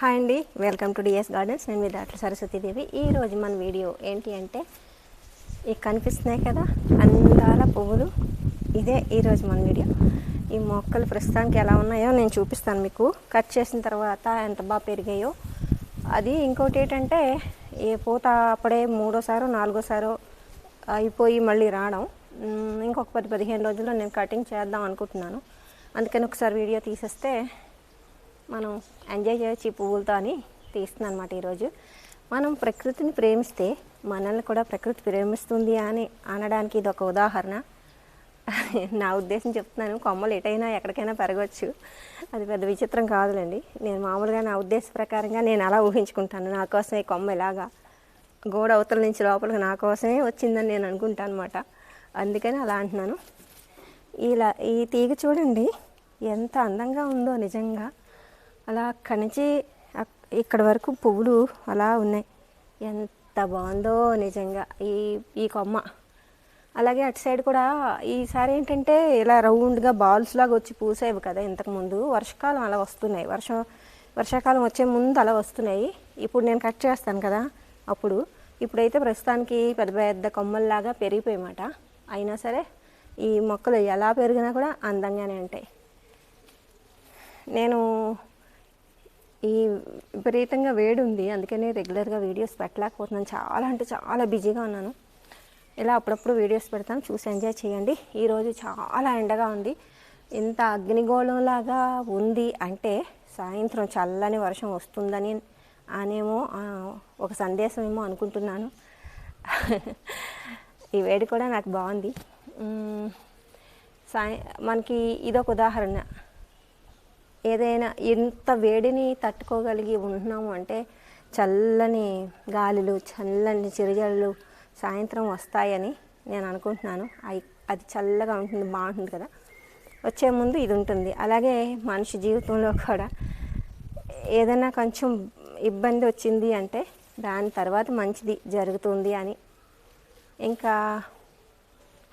Hi అండి. Welcome to DS gardens. నేను మీ డాక్టర్ సరస్వతీదేవి. ఈరోజు మన వీడియో ఏంటి అంటే ఇవి కనిపిస్తున్నాయి కదా అందాల పువ్వులు. ఇదే ఈరోజు మన వీడియో. ఈ మొక్కలు ప్రస్తుతానికి ఎలా ఉన్నాయో నేను చూపిస్తాను మీకు. కట్ చేసిన తర్వాత ఎంత బాగా పెరిగాయో. అది ఇంకోటి ఏంటంటే ఏ పూత అప్పుడే మూడోసారో నాలుగోసారో అయిపోయి మళ్ళీ రావడం. ఇంకొక పది పదిహేను రోజుల్లో నేను కటింగ్ చేద్దాం అనుకుంటున్నాను. అందుకని ఒకసారి వీడియో తీసేస్తే మనం ఎంజాయ్ చేయొచ్చు ఈ పువ్వులతో అని తీస్తున్నాను అనమాట ఈరోజు. మనం ప్రకృతిని ప్రేమిస్తే మనల్ని కూడా ప్రకృతి ప్రేమిస్తుంది అని అనడానికి ఇది ఒక ఉదాహరణ. నా ఉద్దేశం చెప్తున్నాను కొమ్మలు ఎటైనా ఎక్కడికైనా పెరగవచ్చు అది పెద్ద విచిత్రం కాదులేండి. నేను మామూలుగా నా ఉద్దేశ ప్రకారంగా నేను అలా ఊహించుకుంటాను. నా కోసం ఈ కొమ్మ ఇలాగా గోడ అవతల నుంచి లోపలికి నా కోసమే వచ్చిందని నేను అనుకుంటాను అనమాట అందుకని అలా అంటున్నాను. ఇలా ఈ తీగ చూడండి ఎంత అందంగా ఉందో నిజంగా. అలా అక్కడి నుంచి అక్- ఇక్కడ వరకు పువ్వులు అలా ఉన్నాయి. ఎంత బాగుందో నిజంగా ఈ ఈ కొమ్మ. అలాగే అటు సైడ్ కూడా ఈసారి ఏంటంటే ఇలా రౌండ్గా బాల్స్ లాగా వచ్చి పూసేవి కదా ఇంతకుముందు వర్షాకాలం అలా వస్తున్నాయి. వర్షం వర్షాకాలం వచ్చే ముందు అలా వస్తున్నాయి. ఇప్పుడు నేను కట్ చేస్తాను కదా అప్పుడు. ఇప్పుడైతే ప్రస్తుతానికి పెద్ద పెద్ద కొమ్మల్లాగా పెరిగిపోయమాట. అయినా సరే ఈ మొక్కలు ఎలా పెరిగినా కూడా అందంగానే ఉంటాయి. నేను ఈ విపరీతంగా వేడి ఉంది అందుకనే రెగ్యులర్గా వీడియోస్ పెట్టలేకపోతున్నాను. చాలా అంటే చాలా బిజీగా ఉన్నాను. ఇలా అప్పుడప్పుడు వీడియోస్ పెడతాను. చూసి ఎంజాయ్ చేయండి. ఈరోజు చాలా ఎండగా ఉంది. ఇంత అగ్నిగోళంలాగా ఉంది అంటే సాయంత్రం చల్లని వర్షం వస్తుందని అనేమో ఒక సందేశం ఏమో అనుకుంటున్నాను. ఈ వేడి కూడా నాకు బాగుంది. సాయ మనకి ఇదొక ఉదాహరణ. ఏదైనా ఎంత వేడిని తట్టుకోగలిగి ఉంటున్నాము అంటే చల్లని గాలులు చల్లని చిరుజల్లు సాయంత్రం వస్తాయని నేను అనుకుంటున్నాను. అవి అది చల్లగా ఉంటుంది బాగుంటుంది కదా. వచ్చే ముందు ఇది ఉంటుంది. అలాగే మనిషి జీవితంలో కూడా ఏదైనా కొంచెం ఇబ్బంది వచ్చింది అంటే దాని తర్వాత మంచిది జరుగుతుంది అని ఇంకా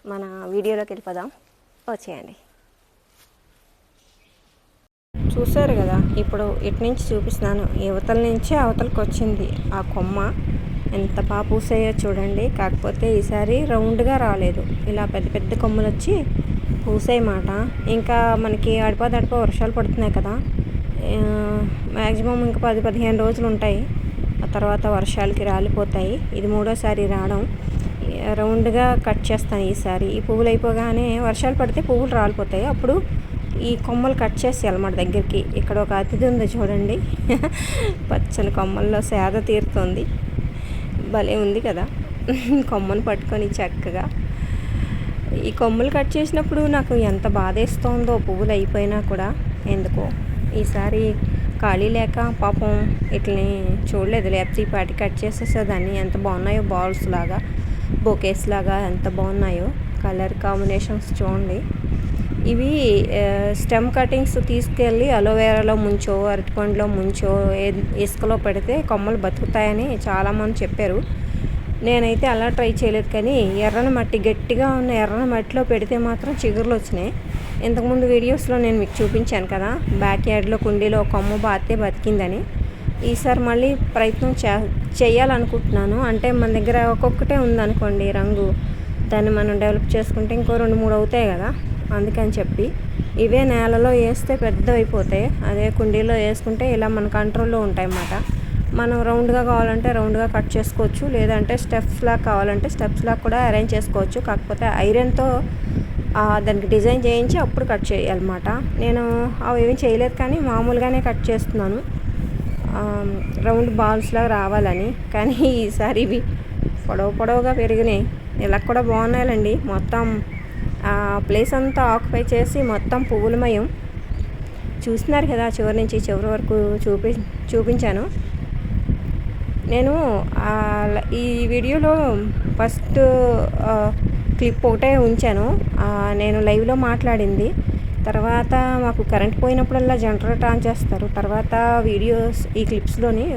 మన వీడియోలోకి వెళ్ళిపోదాం. వచ్చేయండి. చూశారు కదా ఇప్పుడు ఇటు నుంచి చూపిస్తున్నాను. యువతల నుంచి అవతలకి వచ్చింది ఆ కొమ్మ. ఎంత బాగా పూసాయో చూడండి. కాకపోతే ఈసారి రౌండ్గా రాలేదు. ఇలా పెద్ద పెద్ద కొమ్మలు వచ్చి పూసాయమాట. ఇంకా మనకి అడప వర్షాలు పడుతున్నాయి కదా. మ్యాక్సిమం ఇంకా పది పదిహేను రోజులు ఉంటాయి. ఆ తర్వాత వర్షాలకి రాలిపోతాయి. ఇది మూడోసారి రావడం. రౌండ్గా కట్ చేస్తాను ఈసారి. ఈ పువ్వులు అయిపోగానే వర్షాలు పడితే పువ్వులు రాలిపోతాయి. అప్పుడు ఈ కొమ్మలు కట్ చేసేయాలి మన దగ్గరికి. ఇక్కడ ఒక అతిథి ఉంది చూడండి. పచ్చని కొమ్మల్లో సేద తీరుతుంది. భలే ఉంది కదా. కొమ్మను పట్టుకొని చక్కగా. ఈ కొమ్మలు కట్ చేసినప్పుడు నాకు ఎంత బాధేస్తోందో పువ్వులు అయిపోయినా కూడా ఎందుకో. ఈసారి ఖాళీ లేక పాపం ఇట్లని చూడలేదు. లేకపోతే ఈ పాటి కట్ చేసేసేదాన్ని. ఎంత బాగున్నాయో బాల్స్ లాగా బొకేస్ లాగా ఎంత బాగున్నాయో. కలర్ కాంబినేషన్స్ చూడండి. ఇవి స్టెమ్ కటింగ్స్ తీసుకెళ్ళి అలోవేరాలో ముంచో అరటిపండులో ముంచో ఏ- ఇసుకలో పెడితే కొమ్మలు బతుకుతాయని చాలామంది చెప్పారు. నేనైతే అలా ట్రై చేయలేదు కానీ ఎర్రని మట్టి గట్టిగా ఉన్న ఎర్రని మట్టిలో పెడితే మాత్రం చిగురులు వచ్చినాయి. ఇంతకుముందు వీడియోస్లో నేను మీకు చూపించాను కదా బ్యాక్ యార్డ్లో కుండీలో ఒక కొమ్మ బాతే బతికిందని. ఈసారి మళ్ళీ ప్రయత్నం చే చేయాలనుకుంటున్నాను. అంటే మన దగ్గర ఒక్కొక్కటే ఉందనుకోండి రంగు. దాన్ని మనం డెవలప్ చేసుకుంటే ఇంకో రెండు మూడు అవుతాయి కదా. అందుకని చెప్పి ఇవే నేలలో వేస్తే పెద్ద అయిపోతాయి అదే కుండీలో వేసుకుంటే ఇలా మన కంట్రోల్లో ఉంటాయి అన్నమాట మనం రౌండ్గా కావాలంటే రౌండ్గా కట్ చేసుకోవచ్చు. లేదంటే స్టెప్స్ లాగా కావాలంటే స్టెప్స్ లాగా కూడా అరేంజ్ చేసుకోవచ్చు. కాకపోతే ఐరన్తో దానికి డిజైన్ చేయించి అప్పుడు కట్ చేయాలన్నమాట. నేను అవి ఏమీ చేయలేదు కానీ మామూలుగానే కట్ చేస్తున్నాను. రౌండ్ బాల్స్ లాగా రావాలని. కానీ ఈసారి ఇవి పొడవు పొడవుగా పెరిగినాయి. ఇలా కూడా బాగున్నాయండి మొత్తం ప్లేస్ అంతా ఆక్యుపై చేసి మొత్తం పువ్వులమయం. చూస్తున్నారు కదా చివరి నుంచి చివరి వరకు చూపి చూపించాను. నేను ఈ వీడియోలో ఫస్ట్ క్లిప్ ఒకటే ఉంచాను. నేను లైవ్లో మాట్లాడింది. తర్వాత మాకు కరెంట్ పోయినప్పుడల్లా జనరేటర్ ఆన్ చేస్తారు. తర్వాత వీడియోస్ ఈ క్లిప్స్లోని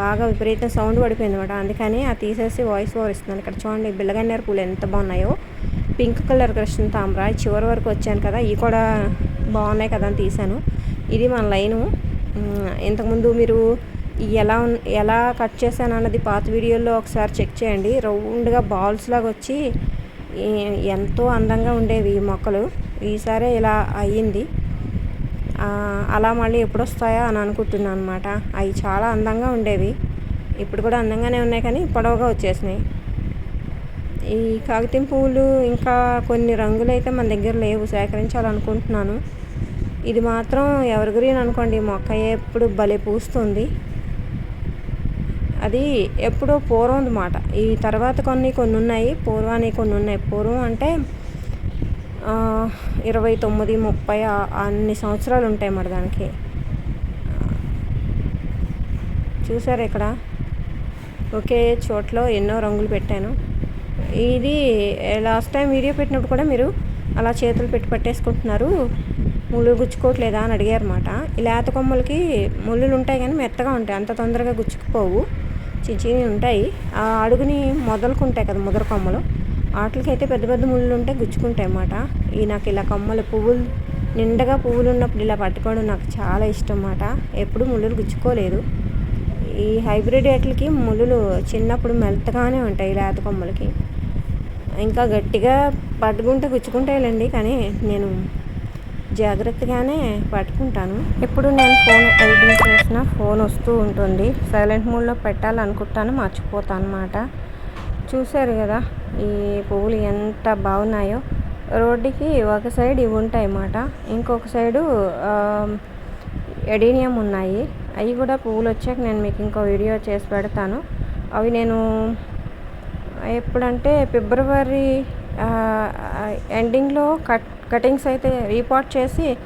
బాగా విపరీతం సౌండ్ పడిపోయింది అనమాట అందుకని అది తీసేసి వాయిస్ ఓవర్ ఇస్తున్నాను. ఇక్కడ చూడండి బిల్లగన్నేరు పూలు ఎంత బాగున్నాయో. పింక్ కలర్ కృష్ణ తామర. చివరి వరకు వచ్చాను కదా ఇవి కూడా బాగున్నాయి కదా అని తీశాను. ఇది మన లైను. ఇంతకుముందు మీరు ఎలా ఎలా కట్ చేశాను అన్నది పాత వీడియోలో ఒకసారి చెక్ చేయండి. రౌండ్గా బాల్స్ లాగా వచ్చి ఎంతో అందంగా ఉండేవి ఈ మొక్కలు. ఈసారి ఇలా అయ్యింది. అలా మళ్ళీ ఎప్పుడు వస్తాయా అని అనుకుంటున్నాను అనమాట అవి చాలా అందంగా ఉండేవి. ఇప్పుడు కూడా అందంగానే ఉన్నాయి కానీ పొడవుగా వచ్చేసినాయి. ఈ కాగితం పువ్వులు ఇంకా కొన్ని రంగులు అయితే మన దగ్గర లేవు సేకరించాలనుకుంటున్నాను. ఇది మాత్రం ఎవరి గ్రీన్ అనుకోండి మొక్క ఎప్పుడు భలే పూస్తుంది. అది ఎప్పుడో పూర్వం అన్నమాట. ఈ తర్వాత కొన్ని కొన్ని ఉన్నాయి పూర్వాన్ని కొన్ని ఉన్నాయి. పూర్వం అంటే ఇరవై తొమ్మిది ముప్పై అన్ని సంవత్సరాలు ఉంటాయి మరి దానికి. చూసారు ఇక్కడ? ఒకే చోట్లో ఎన్నో రంగులు పెట్టాను. ఇది లాస్ట్ టైం వీడియో పెట్టినప్పుడు కూడా మీరు అలా చేతులు పెట్టి పట్టేసుకుంటున్నారు. ముళ్ళు గుచ్చుకోవట్లేదా అని అడిగారు అనమాట ఈ లేత కొమ్మలకి ముళ్ళులు ఉంటాయి కానీ మెత్తగా ఉంటాయి. అంత తొందరగా గుచ్చుకుపోవు. చిన్న చిన్నవి ఉంటాయి. ఆ అడుగుని మొదలుకుంటాయి కదా ముదర కొమ్మలు. వాటికైతే పెద్ద పెద్ద ముళ్ళు ఉంటే గుచ్చుకుంటాయి అన్నమాట. ఈ నాకు ఇలా కొమ్మలు పువ్వులు నిండగా పువ్వులు ఉన్నప్పుడు ఇలా పట్టుకోవడం నాకు చాలా ఇష్టం అన్నమాట. ఎప్పుడు ముళ్ళులు గుచ్చుకోలేదు. ఈ హైబ్రిడ్ వాటికి ములులు చిన్నప్పుడు మెత్తగానే ఉంటాయి లేత కొమ్మలకి. ఇంకా గట్టిగా పట్టుకుంటే గుచ్చుకుంటాయిలండి కానీ నేను జాగ్రత్తగానే పట్టుకుంటాను. ఇప్పుడు నేను ఫోన్ ఎడిటింగ్ చేసిన ఫోన్ వస్తూ ఉంటుంది. సైలెంట్ మూడ్లో పెట్టాలనుకుంటాను మర్చిపోతాను అనమాట చూశారు కదా ఈ పువ్వులు ఎంత బాగున్నాయో. రోడ్డుకి ఒక సైడ్ ఇవి ఉంటాయి అన్నమాట ఇంకొక సైడు ఎడీనియం ఉన్నాయి. అవి కూడా పువ్వులు వచ్చాక నేను మీకు ఇంకో వీడియో చేసి పెడతాను. అవి నేను ఎప్పుడంటే ఫిబ్రవరి ఎండింగ్లో కట్ కటింగ్స్ అయితే రీపోర్ట్ చేసి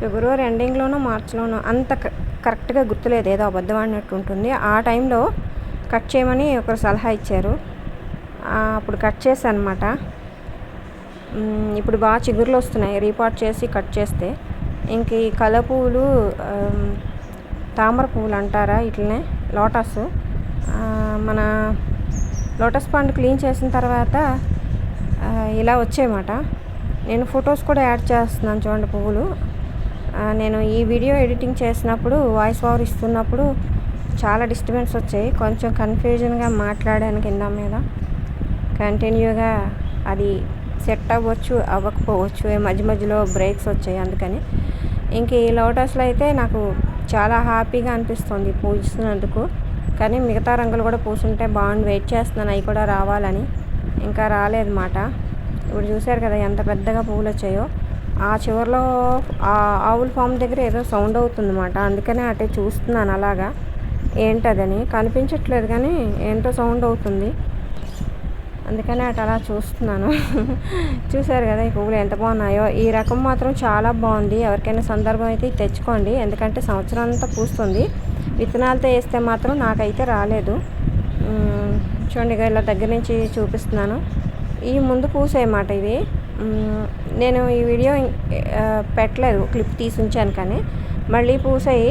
ఫిబ్రవరి ఎండింగ్లోనో మార్చిలోనో అంత క- కరెక్ట్గా గుర్తులేదు. ఏదో అబద్ధం ఉంటుంది. ఆ టైంలో కట్ చేయమని ఒకరు సలహా ఇచ్చారు. అప్పుడు కట్ చేశాను అనమాట ఇప్పుడు బాగా చిగురులు వస్తున్నాయి. రీపాట్ చేసి కట్ చేస్తే. ఇంక ఈ కల పువ్వులు తామర పువ్వులు అంటారా ఇట్లనే? లోటస్. మన లోటస్ పండు క్లీన్ చేసిన తర్వాత ఇలా వచ్చాయమాట నేను ఫొటోస్ కూడా యాడ్ చేస్తున్నాను చూడండి పువ్వులు. నేను ఈ వీడియో ఎడిటింగ్ చేసినప్పుడు వాయిస్ ఓవర్ ఇస్తున్నప్పుడు చాలా డిస్టర్బెన్స్ వచ్చాయి. కొంచెం కన్ఫ్యూజన్గా మాట్లాడాను కింద మీద. కంటిన్యూగా అది సెట్ అవ్వచ్చు అవ్వకపోవచ్చు మధ్య మధ్యలో బ్రేక్స్ వచ్చాయి అందుకని. ఇంక ఈ లోటస్లో అయితే నాకు చాలా హ్యాపీగా అనిపిస్తుంది పూజిస్తున్నందుకు. కానీ మిగతా రంగులు కూడా పూసుంటే బాగుంది వెయిట్ చేస్తున్నాను అవి కూడా రావాలని. ఇంకా రాలేదన్నమాట. ఇప్పుడు చూశారు కదా ఎంత పెద్దగా పువ్వులు వచ్చాయో ఆ చివరిలో ఆ ఆవుల ఫామ్ దగ్గర ఏదో సౌండ్ అవుతుందన్నమాట. అందుకనే అటే చూస్తున్నాను అలాగా. ఏంటదని. కనిపించట్లేదు కానీ ఏంటో సౌండ్ అవుతుంది. అందుకనే అటు అలా చూస్తున్నాను. చూసారు కదా ఈ పువ్వులు ఎంత బాగున్నాయో. ఈ రకం మాత్రం చాలా బాగుంది. ఎవరికైనా సందర్భం అయితే తెచ్చుకోండి. ఎందుకంటే సంవత్సరం అంతా పూస్తుంది. విత్తనాలతో వేస్తే మాత్రం నాకైతే రాలేదు. చూడండి ఇలా దగ్గర నుంచి చూపిస్తున్నాను. ఈ ముందు పూసేయమాట ఇవి. నేను ఈ వీడియో పెట్టలేదు. క్లిప్ తీసి ఉంచాను కానీ. మళ్ళీ పూసాయి.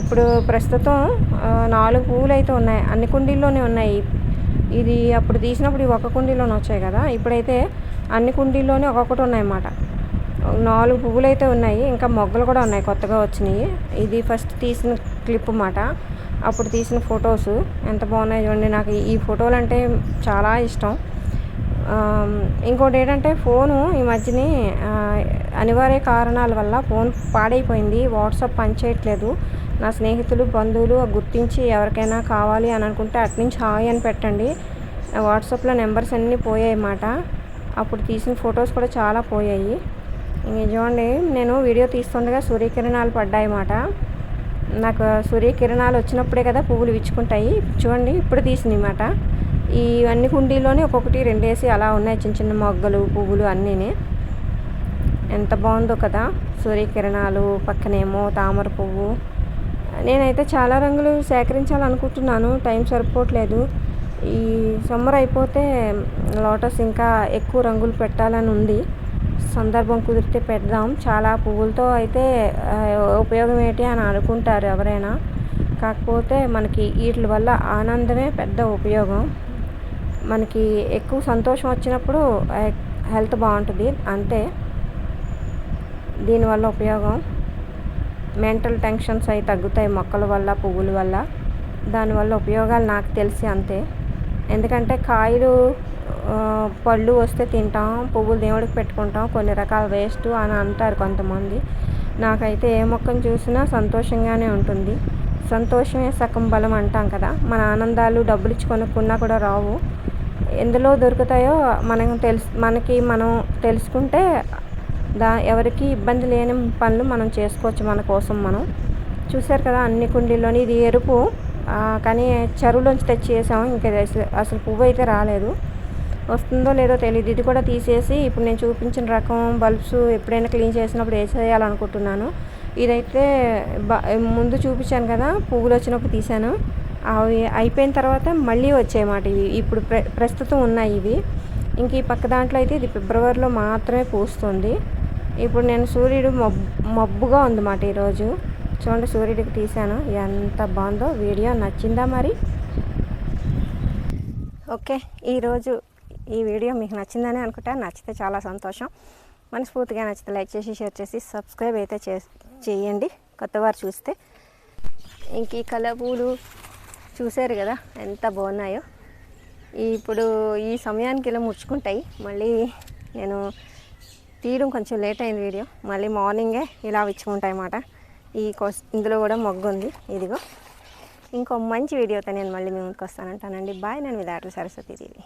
ఇప్పుడు ప్రస్తుతం నాలుగు పువ్వులు అయితే ఉన్నాయి. అన్ని కుండీల్లోనే ఉన్నాయి. ఇది అప్పుడు తీసినప్పుడు ఇవి ఒక కుండీలోనే వచ్చాయి కదా. ఇప్పుడైతే అన్ని కుండీల్లోనే ఒక్కొక్కటి ఉన్నాయన్నమాట. నాలుగు పువ్వులు అయితే ఉన్నాయి ఇంకా మొగ్గలు కూడా ఉన్నాయి కొత్తగా వచ్చినాయి. ఇది ఫస్ట్ తీసిన క్లిప్ అన్నమాట. అప్పుడు తీసిన ఫొటోస్ ఎంత బాగున్నాయి చూడండి. నాకు ఈ ఫోటోలు అంటే చాలా ఇష్టం. ఇంకోటి ఏంటంటే ఫోను ఈ మధ్యని అనివార్య కారణాల వల్ల ఫోన్ పాడైపోయింది. వాట్సాప్ పనిచేయట్లేదు. నా స్నేహితులు బంధువులు గుర్తించి ఎవరికైనా కావాలి అని అనుకుంటే అట్నుంచి హాయ్ అని పెట్టండి. వాట్సాప్లో నెంబర్స్ అన్నీ పోయాయి అన్నమాట. అప్పుడు తీసిన ఫొటోస్ కూడా చాలా పోయాయి. నిజమండి చూడండి నేను వీడియో తీస్తుండగా సూర్యకిరణాలు పడ్డాయి అన్నమాట. నాకు సూర్యకిరణాలు వచ్చినప్పుడే కదా పువ్వులు విచ్చుకుంటాయి. చూడండి ఇప్పుడు తీసినమాట ఈ అన్ని కుండీలోనే ఒక్కొక్కటి రెండేసి అలా ఉన్నాయి చిన్న చిన్న మొగ్గలు పువ్వులు అన్నీనే. ఎంత బాగుందో కదా సూర్యకిరణాలు పక్కనేమో తామర పువ్వు. నేనైతే చాలా రంగులు సేకరించాలనుకుంటున్నాను. టైం సరిపోవట్లేదు. ఈ సమ్మర్ అయిపోతే లోటస్ ఇంకా ఎక్కువ రంగులు పెట్టాలని ఉంది. సందర్భం కుదిరితే పెడదాం. చాలా పువ్వులతో అయితే ఉపయోగం ఏంటి అని అనుకుంటారు ఎవరైనా. కాకపోతే మనకి వీటి వల్ల ఆనందమే పెద్ద ఉపయోగం. మనకి ఎక్కువ సంతోషం వచ్చినప్పుడు హెల్త్ బాగుంటుంది. అంతే. దీనివల్ల ఉపయోగం. మెంటల్ టెన్షన్స్ అవి తగ్గుతాయి మొక్కల వల్ల పువ్వుల వల్ల. దానివల్ల ఉపయోగాలు నాకు తెలిసి అంతే. ఎందుకంటే కాయలు పళ్ళు వస్తే తింటాం పువ్వులు దేవుడికి పెట్టుకుంటాం కొన్ని రకాల వేస్ట్ అని అంటారు కొంతమంది. నాకైతే ఏ మొక్కను చూసినా సంతోషంగానే ఉంటుంది. సంతోషమే సగం బలం అంటాం కదా. మన ఆనందాలు డబ్బులు ఇచ్చి కొనుక్కున్నా కూడా రావు. ఎందులో దొరుకుతాయో మనం తెలుసు మనకి మనం తెలుసుకుంటే దా ఎవరికి ఇబ్బంది లేని పనులు మనం చేసుకోవచ్చు మన కోసం మనం. చూశారు కదా అన్ని కుండీల్లోని ఇది ఎరుపు. కానీ చెరువులోంచి తెచ్చి వేసాము ఇంకా అసలు- అసలు పువ్వు అయితే రాలేదు. వస్తుందో లేదో తెలియదు ఇది కూడా తీసేసి ఇప్పుడు నేను చూపించిన రకం బల్బ్స్ ఎప్పుడైనా క్లీన్ చేసినప్పుడు వేసేయాలనుకుంటున్నాను. ఇదైతే బ ముందు చూపించాను కదా పువ్వులు వచ్చినప్పుడు తీసాను అవి అయిపోయిన తర్వాత మళ్ళీ వచ్చాయన్నమాట ఇవి. ఇప్పుడు ప్ర ప్రస్తుతం ఉన్నాయి ఇవి. ఇంక ఈ పక్క దాంట్లో అయితే ఇది ఫిబ్రవరిలో మాత్రమే పూస్తుంది. ఇప్పుడు నేను సూర్యుడు మబ్ మబ్బుగా ఉందన్నమాట ఈరోజు. చూడండి సూర్యుడికి తీశాను. ఎంత బాగుందో వీడియో. నచ్చిందా మరి? ఓకే ఈరోజు ఈ వీడియో మీకు నచ్చిందని అనుకుంటా. నచ్చితే చాలా సంతోషం. మనస్ఫూర్తిగా నచ్చితే లైక్ చేసి షేర్ చేసి సబ్స్క్రైబ్ అయితే చే చేయండి. కొత్తవారు చూస్తే. ఇంక ఈ కలపూలు చూశారు కదా ఎంత బాగున్నాయో. ఇప్పుడు ఈ సమయానికి ఇలా ముడుచుకుంటాయి. మళ్ళీ నేను తీయడం కొంచెం లేట్ అయింది వీడియో మళ్ళీ మార్నింగే ఇలా విచ్చుకుంటాయి అన్నమాట ఈ కోస్ ఇందులో కూడా మొగ్గు ఉంది. ఇదిగో. ఇంకో మంచి వీడియోతో నేను మళ్ళీ మీ ముందుకు వస్తానంటానండి. బాయ్ నేను మీ దాంట్లో సరస్వతి దేవి